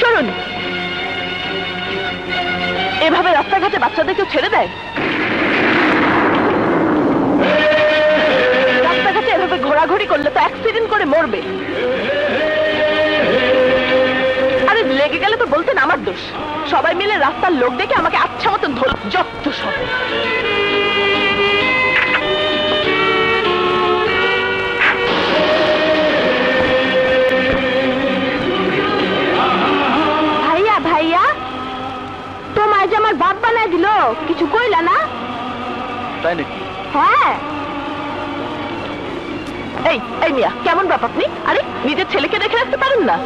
শুনুন এভাবে রাস্তাঘাটে বাচ্চাদেরকে ছেড়ে দেয়? রাস্তাঘাটে এভাবে ঘোরাঘুরি করলে তো অ্যাক্সিডেন্ট করে মরবে। আরে, লেগে গেলে তো বলতেন আমার দোষ। সবাই মিলে রাস্তার লোক দেখে আমাকে আচ্ছা মতন ধর যত সব। তাই নাকি? হ্যাঁ। এই এই মিয়া কেমন বাপ আপনি? আরে নিজের ছেলেকে দেখে রাখতে পারেন না।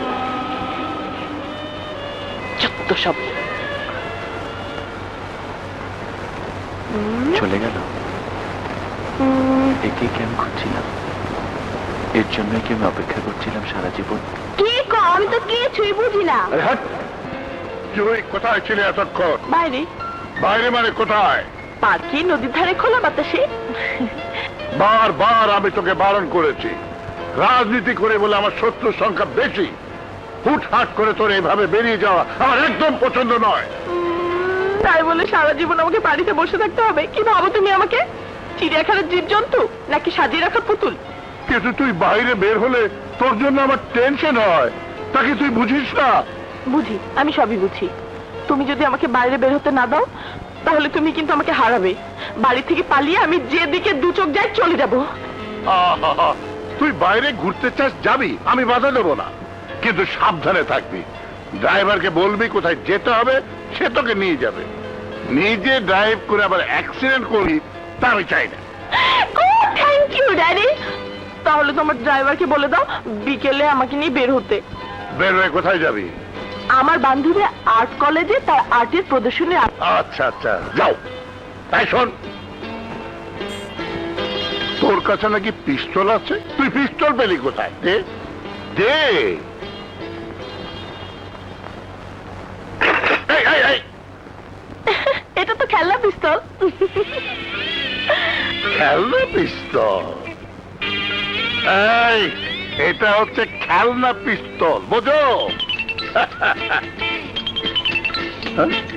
যত সব। চলে গেল। একে কি আমি খুঁজছিলাম? এর জন্যই কি আমি অপেক্ষা করছিলাম সারা জীবন? কি কো আমি তো কিছুই বুঝি না। আরে হাট! তুই কোথায় ছিলে এতক্ষণ? বাইরে। বাইরে মানে কোথায়? পার্কে নদীর ধারে খোলা বাতাসে। বারবার আমি তোকে বারণ করেছি। রাজনীতি করে বলে আমার শত্রুর সংখ্যা বেশি। হুটহাট করে তোর এইভাবে বেরিয়ে যাওয়া আমার একদম পছন্দ নয়। তাই বলে সারা জীবন আমাকে বাড়িতে বসে থাকতে হবে। কি ভাবো তুমি আমাকে? চিড়িয়াখানার জীবজন্তু নাকি সাজিয়ে রাখা পুতুল? কিন্তু তুই বাইরে বের হলে তোর জন্য আমার টেনশন হয়। তাকে তুই বুঝিস না? বুঝি আমি সবই বুঝি। তুমি যদি আমাকে বাইরে বের হতে না দাও তাহলে তুমি কিন্তু আমাকে হারাবে। বাড়ি থেকে পালিয়ে আমি যেদিকে দু চোখ যাই চলে যাব। আহা, তুই বাইরে ঘুরতে চাস যাবি আমি বাধা দেবো না। কিন্তু সাবধানে থাকবি। ড্রাইভারকে বলবি কোথায় যেতে হবে সে তোকে নিয়ে যাবে। নিজে ড্রাইভ করে আবার অ্যাক্সিডেন্ট করবি তা আমি চাই না। থ্যাংক ইউ ড্যাডি তাহলে তোমার ড্রাইভারকে বলে দাও বিকেলে আমাকে নিয়ে বের হতে। বের হয়ে কোথায় যাবি? আমার বান্ধবী আর্ট কলেজে তার আর্টের প্রদর্শনী আচ্ছা আচ্ছা। যাও। তাই শোন। তোর কাছে নাকি পিস্তল আছে? তুই পিস্তল পেলি কোথায়? দে দে। এটা তো খেলনা পিস্তল। খেলনা পিস্তল? এই এটা হচ্ছে খেলনা পিস্তল বোঝো? হ্যাঁ?